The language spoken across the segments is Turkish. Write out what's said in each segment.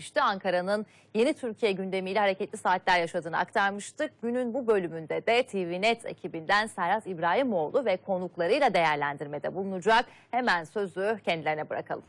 İşte Ankara'nın yeni Türkiye gündemiyle hareketli saatler yaşadığını aktarmıştık. Günün bu bölümünde de TVNet ekibinden Serhat İbrahimoğlu ve konuklarıyla değerlendirmede bulunacak. Hemen sözü kendilerine bırakalım.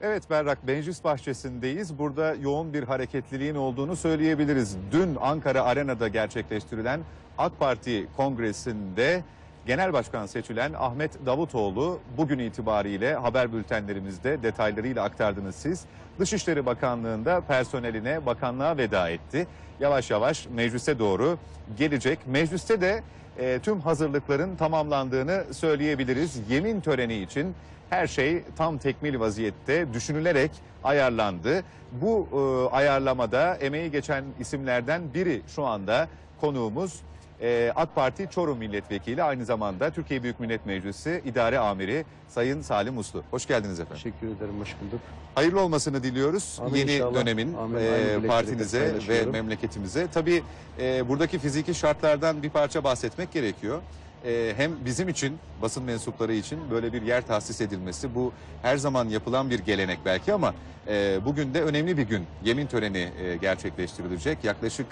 Evet Berrak Meclis Bahçesi'ndeyiz. Burada yoğun bir hareketliliğin olduğunu söyleyebiliriz. Dün Ankara Arena'da gerçekleştirilen AK Parti Kongresi'nde Genel Başkan seçilen Ahmet Davutoğlu bugün itibariyle haber bültenlerimizde detaylarıyla aktardınız siz. Dışişleri Bakanlığı'nda personeline bakanlığa veda etti. Yavaş yavaş meclise doğru gelecek. Mecliste de e, tüm hazırlıkların tamamlandığını söyleyebiliriz. Yemin töreni için her şey tam tekmil vaziyette düşünülerek ayarlandı. Bu e, ayarlamada emeği geçen isimlerden biri şu anda konuğumuz e, AK Parti Çorum Milletvekili aynı zamanda Türkiye Büyük Millet Meclisi İdare Amiri Sayın Salim Uslu. Hoş geldiniz efendim. Teşekkür ederim, hoş bulduk. Hayırlı olmasını diliyoruz Amin yeni inşallah. dönemin Amin. e, partinize ve memleketimize. Tabii e, buradaki fiziki şartlardan bir parça bahsetmek gerekiyor. E, hem bizim için, basın mensupları için böyle bir yer tahsis edilmesi bu her zaman yapılan bir gelenek belki ama e, bugün de önemli bir gün. Yemin töreni e, gerçekleştirilecek. Yaklaşık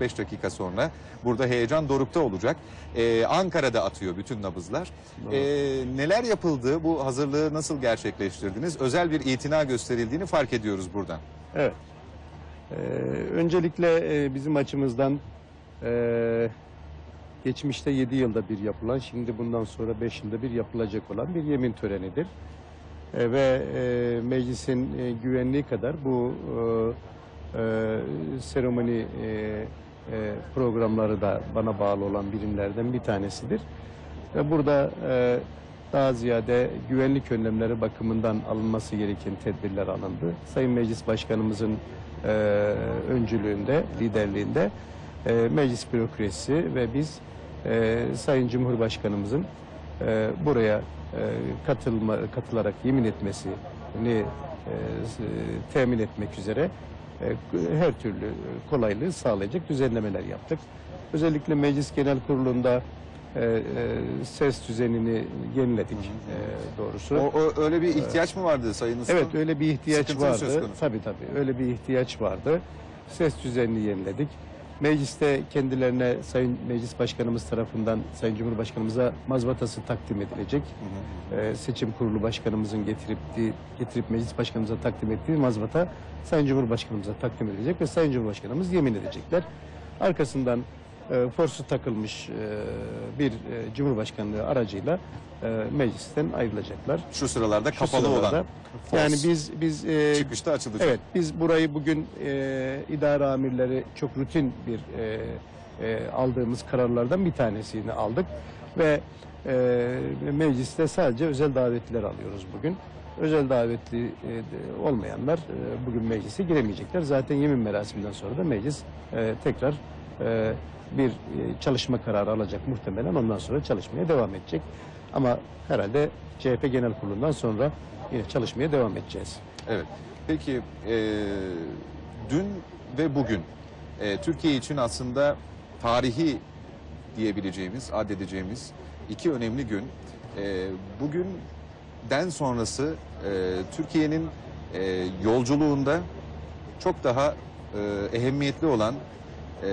40-45 dakika sonra burada heyecan dorukta olacak. E, Ankara'da atıyor bütün nabızlar. E, neler yapıldı? Bu hazırlığı nasıl gerçekleştirdiniz? Özel bir itina gösterildiğini fark ediyoruz buradan. Evet. Ee, öncelikle e, bizim açımızdan e, geçmişte 7 yılda bir yapılan, şimdi bundan sonra 5 yılda bir yapılacak olan bir yemin törenidir. E, ve e, meclisin e, güvenliği kadar bu e, e, seremoni e, e, programları da bana bağlı olan birimlerden bir tanesidir. Ve burada e, daha ziyade güvenlik önlemleri bakımından alınması gereken tedbirler alındı. Sayın Meclis Başkanımızın e, öncülüğünde, liderliğinde e, meclis bürokrasisi ve biz e, Sayın Cumhurbaşkanımızın e, buraya e, katılma, katılarak yemin etmesini e, temin etmek üzere e, her türlü kolaylığı sağlayacak düzenlemeler yaptık. Özellikle Meclis Genel Kurulu'nda e, e, ses düzenini yeniledik e, doğrusu. O, o- öyle bir ihtiyaç mı vardı Sayın Uslu? Evet öyle bir ihtiyaç Sıkıntı vardı. Tabii tabii öyle bir ihtiyaç vardı. Ses düzenini yeniledik. Mecliste kendilerine Sayın Meclis Başkanımız tarafından Sayın Cumhurbaşkanımıza mazbatası takdim edilecek. Ee, seçim kurulu başkanımızın getirip getirip meclis başkanımıza takdim ettiği mazbata Sayın Cumhurbaşkanımıza takdim edilecek ve Sayın Cumhurbaşkanımız yemin edecekler. Arkasından e, forsu takılmış e, bir e, Cumhurbaşkanlığı aracıyla e, meclisten ayrılacaklar. Şu sıralarda Şu kapalı sıralarda. olan Yani biz biz e, çıkışta açılacak. evet biz burayı bugün e, idare amirleri çok rutin bir e, e, aldığımız kararlardan bir tanesini aldık ve e, mecliste sadece özel davetliler alıyoruz bugün. Özel davetli e, olmayanlar e, bugün meclise giremeyecekler. Zaten yemin merasiminden sonra da meclis e, tekrar e, bir e, çalışma kararı alacak muhtemelen. Ondan sonra çalışmaya devam edecek. Ama herhalde CHP Genel Kurulu'ndan sonra yine çalışmaya devam edeceğiz. Evet. Peki e, dün ve bugün e, Türkiye için aslında tarihi diyebileceğimiz, addedeceğimiz iki önemli gün. E, bugünden sonrası e, Türkiye'nin e, yolculuğunda çok daha e, ehemmiyetli olan e,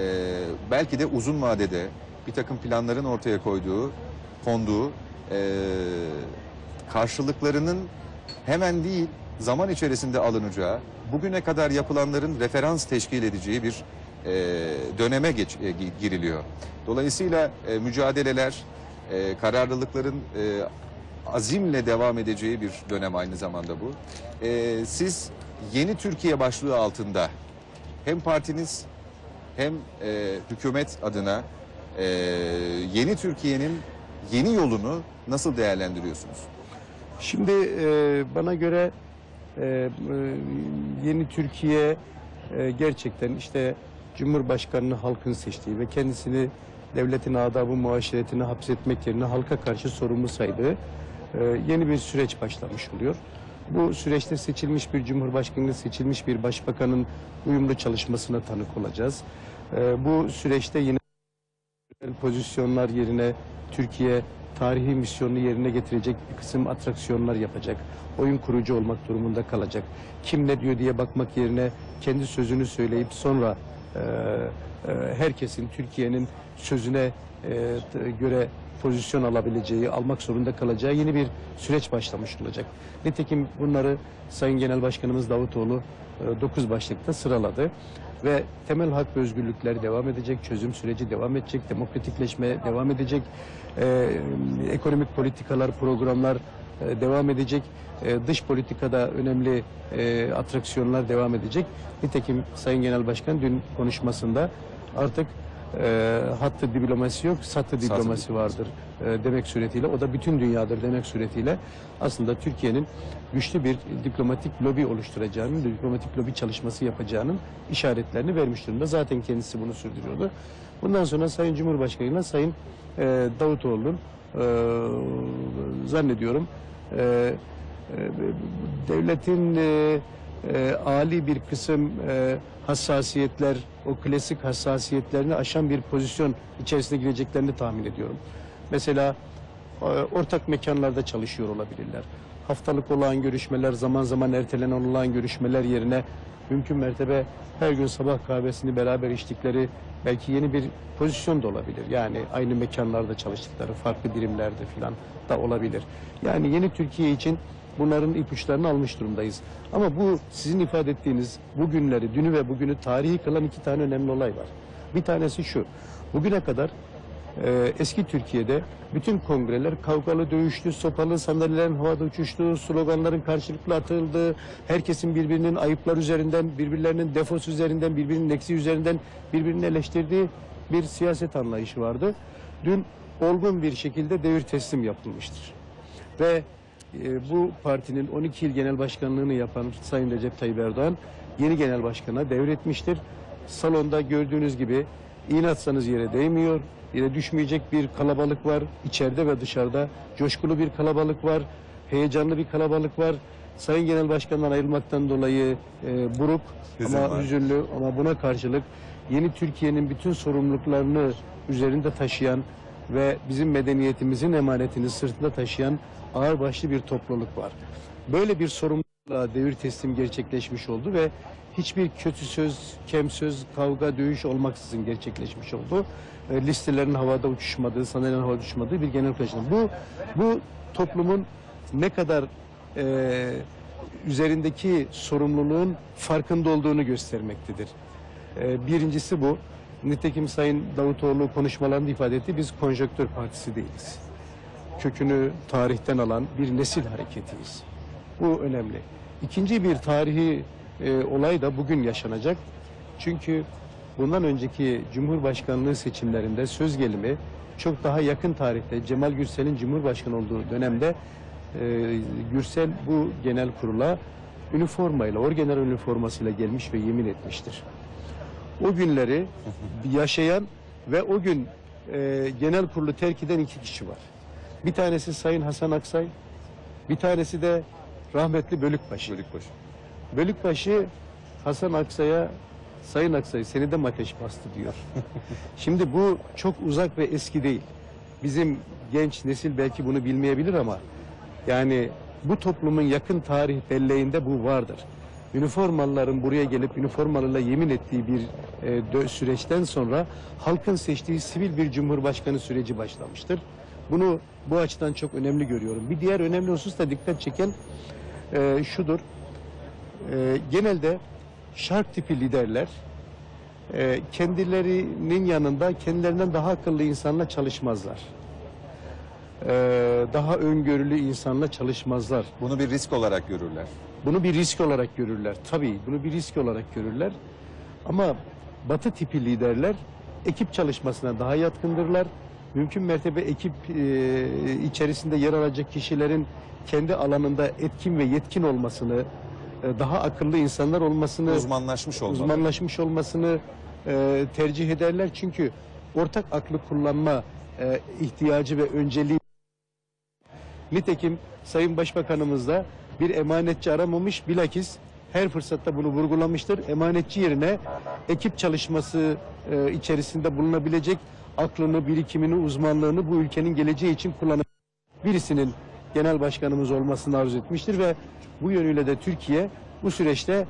belki de uzun vadede bir takım planların ortaya koyduğu, konduğu e, karşılıklarının hemen değil zaman içerisinde alınacağı, bugüne kadar yapılanların referans teşkil edeceği bir e, döneme geç, e, gi- giriliyor. Dolayısıyla e, mücadeleler, e, kararlılıkların e, azimle devam edeceği bir dönem aynı zamanda bu. E, siz yeni Türkiye başlığı altında hem partiniz hem e, hükümet adına e, yeni Türkiye'nin yeni yolunu nasıl değerlendiriyorsunuz? Şimdi e, bana göre e, e, yeni Türkiye e, gerçekten işte Cumhurbaşkanını halkın seçtiği ve kendisini devletin adabı muaşeretine hapsetmek yerine halka karşı sorumlu saydığı e, yeni bir süreç başlamış oluyor. Bu süreçte seçilmiş bir cumhurbaşkanı, seçilmiş bir başbakanın uyumlu çalışmasına tanık olacağız. E, bu süreçte yine pozisyonlar yerine Türkiye tarihi misyonunu yerine getirecek bir kısım atraksiyonlar yapacak. Oyun kurucu olmak durumunda kalacak. Kim ne diyor diye bakmak yerine kendi sözünü söyleyip sonra e, e, herkesin Türkiye'nin sözüne e, göre pozisyon alabileceği, almak zorunda kalacağı yeni bir süreç başlamış olacak. Nitekim bunları Sayın Genel Başkanımız Davutoğlu 9 başlıkta sıraladı ve temel hak ve özgürlükler devam edecek, çözüm süreci devam edecek, demokratikleşme devam edecek, e, ekonomik politikalar, programlar e, devam edecek, e, dış politikada önemli e, atraksiyonlar devam edecek. Nitekim Sayın Genel Başkan dün konuşmasında artık e, hattı diplomasi yok, satı diplomasi diplomasi. vardır e, demek suretiyle, o da bütün dünyadır demek suretiyle aslında Türkiye'nin güçlü bir diplomatik lobi oluşturacağının, diplomatik lobi çalışması yapacağının işaretlerini vermiş durumda. Zaten kendisi bunu sürdürüyordu. Bundan sonra Sayın Cumhurbaşkanı'yla Sayın e, Davutoğlu'nun e, zannediyorum e, e, devletin e, e, ali bir kısım e, hassasiyetler, o klasik hassasiyetlerini aşan bir pozisyon içerisine gireceklerini tahmin ediyorum. Mesela e, ortak mekanlarda çalışıyor olabilirler. Haftalık olağan görüşmeler, zaman zaman ertelenen olağan görüşmeler yerine mümkün mertebe her gün sabah kahvesini beraber içtikleri belki yeni bir pozisyon da olabilir. Yani aynı mekanlarda çalıştıkları, farklı birimlerde falan da olabilir. Yani yeni Türkiye için bunların ipuçlarını almış durumdayız. Ama bu sizin ifade ettiğiniz bugünleri, dünü ve bugünü tarihi kılan iki tane önemli olay var. Bir tanesi şu, bugüne kadar ee, eski Türkiye'de bütün kongreler kavgalı, dövüşlü, sopalı, sandalyelerin havada uçuştuğu, sloganların karşılıklı atıldığı, herkesin birbirinin ayıplar üzerinden, birbirlerinin defosu üzerinden, birbirinin eksiği üzerinden birbirini eleştirdiği bir siyaset anlayışı vardı. Dün olgun bir şekilde devir teslim yapılmıştır. Ve e, bu partinin 12 yıl genel başkanlığını yapan Sayın Recep Tayyip Erdoğan yeni genel başkana devretmiştir. Salonda gördüğünüz gibi iğne atsanız yere değmiyor. Yere düşmeyecek bir kalabalık var. İçeride ve dışarıda coşkulu bir kalabalık var. Heyecanlı bir kalabalık var. Sayın Genel Başkan'dan ayrılmaktan dolayı e, buruk Hüzün ama var. hüzünlü ama buna karşılık yeni Türkiye'nin bütün sorumluluklarını üzerinde taşıyan ve bizim medeniyetimizin emanetini sırtında taşıyan ağırbaşlı bir topluluk var. Böyle bir sorumlulukla devir teslim gerçekleşmiş oldu ve hiçbir kötü söz, kem söz, kavga, dövüş olmaksızın gerçekleşmiş oldu. E, listelerin havada uçuşmadığı, sandalyelerin havada uçuşmadığı bir genel başkanı. Bu, bu toplumun ne kadar e, üzerindeki sorumluluğun farkında olduğunu göstermektedir. E, birincisi bu. Nitekim Sayın Davutoğlu konuşmalarında ifade etti. Biz konjöktör partisi değiliz. Kökünü tarihten alan bir nesil hareketiyiz. Bu önemli. İkinci bir tarihi e, olay da bugün yaşanacak. Çünkü bundan önceki Cumhurbaşkanlığı seçimlerinde söz gelimi çok daha yakın tarihte Cemal Gürsel'in Cumhurbaşkanı olduğu dönemde e, Gürsel bu genel kurula üniformayla, orgeneral üniformasıyla gelmiş ve yemin etmiştir. O günleri yaşayan ve o gün e, genel kurulu terk eden iki kişi var. Bir tanesi Sayın Hasan Aksay, bir tanesi de rahmetli Bölükbaşı. Bölükbaşı. Bölükbaşı Hasan Aksay'a Sayın Aksay seni de ateş bastı diyor. Şimdi bu çok uzak ve eski değil. Bizim genç nesil belki bunu bilmeyebilir ama yani bu toplumun yakın tarih belleğinde bu vardır. Üniformalıların buraya gelip üniformalıyla yemin ettiği bir e, süreçten sonra halkın seçtiği sivil bir cumhurbaşkanı süreci başlamıştır. Bunu bu açıdan çok önemli görüyorum. Bir diğer önemli husus da dikkat çeken e, şudur. E, genelde şark tipi liderler e, kendilerinin yanında kendilerinden daha akıllı insanla çalışmazlar. E, daha öngörülü insanla çalışmazlar. Bunu bir risk olarak görürler. Bunu bir risk olarak görürler. Tabii bunu bir risk olarak görürler. Ama batı tipi liderler ekip çalışmasına daha yatkındırlar. Mümkün mertebe ekip e, içerisinde yer alacak kişilerin kendi alanında etkin ve yetkin olmasını, e, daha akıllı insanlar olmasını, Uzmanlaşmış olmalı. uzmanlaşmış olmasını e, tercih ederler. Çünkü ortak aklı kullanma e, ihtiyacı ve önceliği Nitekim Sayın Başbakanımız da bir emanetçi aramamış bilakis her fırsatta bunu vurgulamıştır. Emanetçi yerine ekip çalışması e, içerisinde bulunabilecek aklını, birikimini, uzmanlığını bu ülkenin geleceği için kullanır. birisinin genel başkanımız olmasını arzu etmiştir ve bu yönüyle de Türkiye bu süreçte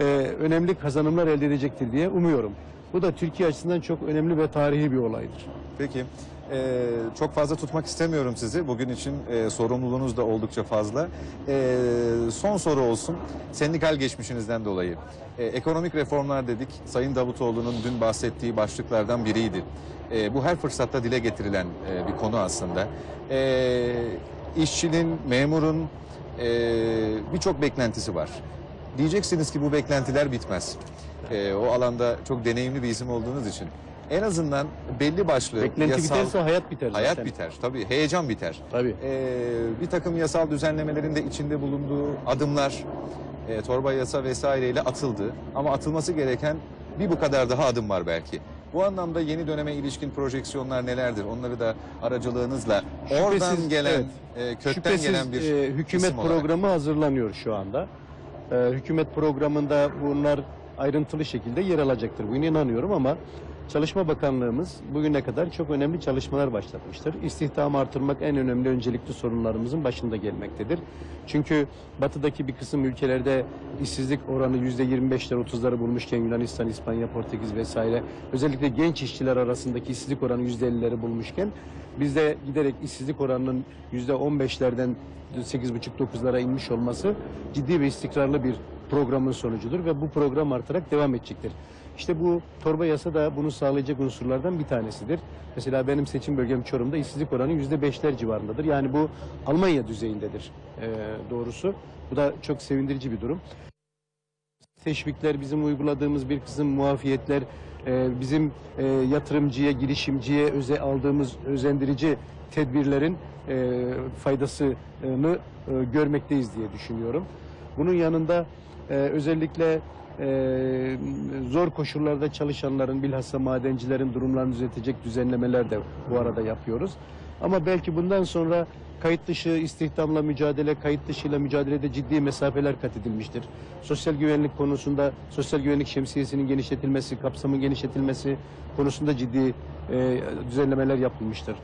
e, önemli kazanımlar elde edecektir diye umuyorum. Bu da Türkiye açısından çok önemli ve tarihi bir olaydır. Peki. E, çok fazla tutmak istemiyorum sizi. Bugün için e, sorumluluğunuz da oldukça fazla. E, son soru olsun. Sendikal geçmişinizden dolayı. E, ekonomik reformlar dedik. Sayın Davutoğlu'nun dün bahsettiği başlıklardan biriydi. E, bu her fırsatta dile getirilen e, bir konu aslında. E, işçinin, memurun e, birçok beklentisi var. Diyeceksiniz ki bu beklentiler bitmez. E, o alanda çok deneyimli bir isim olduğunuz için. En azından belli başlı Beklenti yasal... biterse hayat biter zaten. Hayat biter tabii, heyecan biter. Tabii. Ee, bir takım yasal düzenlemelerin de içinde bulunduğu adımlar, e, torba yasa vesaireyle atıldı. Ama atılması gereken bir bu kadar daha adım var belki. Bu anlamda yeni döneme ilişkin projeksiyonlar nelerdir? Onları da aracılığınızla oradan Şüphesiz, gelen, evet. e, kökten Şüphesiz gelen bir e, hükümet isim olarak. programı hazırlanıyor şu anda. E, hükümet programında bunlar ayrıntılı şekilde yer alacaktır. Buna inanıyorum ama Çalışma Bakanlığımız bugüne kadar çok önemli çalışmalar başlatmıştır. İstihdamı artırmak en önemli öncelikli sorunlarımızın başında gelmektedir. Çünkü batıdaki bir kısım ülkelerde işsizlik oranı yüzde 25'ler 30'ları bulmuşken Yunanistan, İspanya, Portekiz vesaire özellikle genç işçiler arasındaki işsizlik oranı yüzde 50'leri bulmuşken bizde giderek işsizlik oranının yüzde 15'lerden 8,5-9'lara inmiş olması ciddi ve istikrarlı bir programın sonucudur ve bu program artarak devam edecektir. İşte bu torba yasa da bunu sağlayacak unsurlardan bir tanesidir. Mesela benim seçim bölgem Çorum'da işsizlik oranı yüzde beşler civarındadır. Yani bu Almanya düzeyindedir e, doğrusu. Bu da çok sevindirici bir durum. Teşvikler, bizim uyguladığımız bir kısım muafiyetler, e, bizim e, yatırımcıya, girişimciye öze aldığımız özendirici tedbirlerin e, faydasını e, görmekteyiz diye düşünüyorum. Bunun yanında e, özellikle e, zor koşullarda çalışanların bilhassa madencilerin durumlarını düzeltecek düzenlemeler de bu arada yapıyoruz. Ama belki bundan sonra kayıt dışı istihdamla mücadele, kayıt dışıyla mücadelede ciddi mesafeler kat edilmiştir. Sosyal güvenlik konusunda sosyal güvenlik şemsiyesinin genişletilmesi, kapsamın genişletilmesi konusunda ciddi e, düzenlemeler yapılmıştır.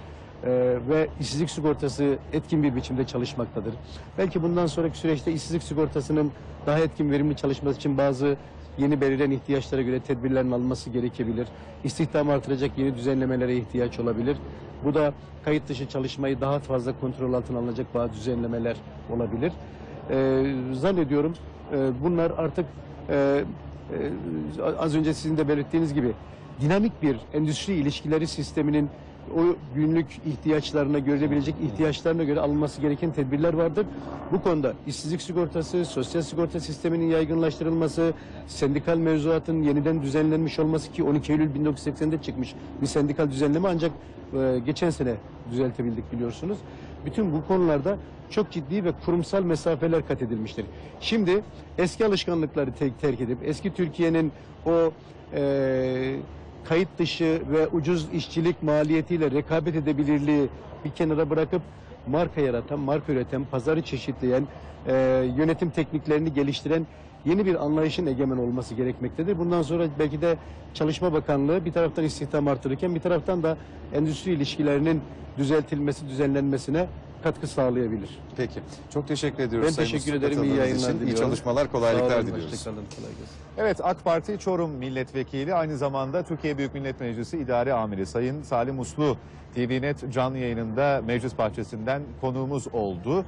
E, ve işsizlik sigortası etkin bir biçimde çalışmaktadır. Belki bundan sonraki süreçte işsizlik sigortasının daha etkin verimli çalışması için bazı yeni belirlenen ihtiyaçlara göre tedbirlerin alınması gerekebilir. İstihdamı artıracak yeni düzenlemelere ihtiyaç olabilir. Bu da kayıt dışı çalışmayı daha fazla kontrol altına alınacak bazı düzenlemeler olabilir. Ee, zannediyorum e, bunlar artık e, e, az önce sizin de belirttiğiniz gibi dinamik bir endüstri ilişkileri sisteminin o günlük ihtiyaçlarına görülebilecek ihtiyaçlarına göre alınması gereken tedbirler vardır. Bu konuda işsizlik sigortası, sosyal sigorta sisteminin yaygınlaştırılması, sendikal mevzuatın yeniden düzenlenmiş olması ki 12 Eylül 1980'de çıkmış bir sendikal düzenleme ancak e, geçen sene düzeltebildik biliyorsunuz. Bütün bu konularda çok ciddi ve kurumsal mesafeler kat edilmiştir. Şimdi eski alışkanlıkları te- terk edip eski Türkiye'nin o e, kayıt dışı ve ucuz işçilik maliyetiyle rekabet edebilirliği bir kenara bırakıp marka yaratan, marka üreten, pazarı çeşitleyen, e, yönetim tekniklerini geliştiren yeni bir anlayışın egemen olması gerekmektedir. Bundan sonra belki de Çalışma Bakanlığı bir taraftan istihdam artırırken bir taraftan da endüstri ilişkilerinin düzeltilmesi, düzenlenmesine katkı sağlayabilir. Peki. Çok teşekkür ediyoruz. Ben Sayın teşekkür Mustafa ederim. İyi yayınlar için. İyi diliyorum. çalışmalar, Sağ kolaylıklar olun, diliyoruz. hoşça kalın, kolay gelsin. Evet AK Parti Çorum Milletvekili aynı zamanda Türkiye Büyük Millet Meclisi İdare Amiri Sayın Salim Uslu TVNet canlı yayınında meclis bahçesinden konuğumuz oldu.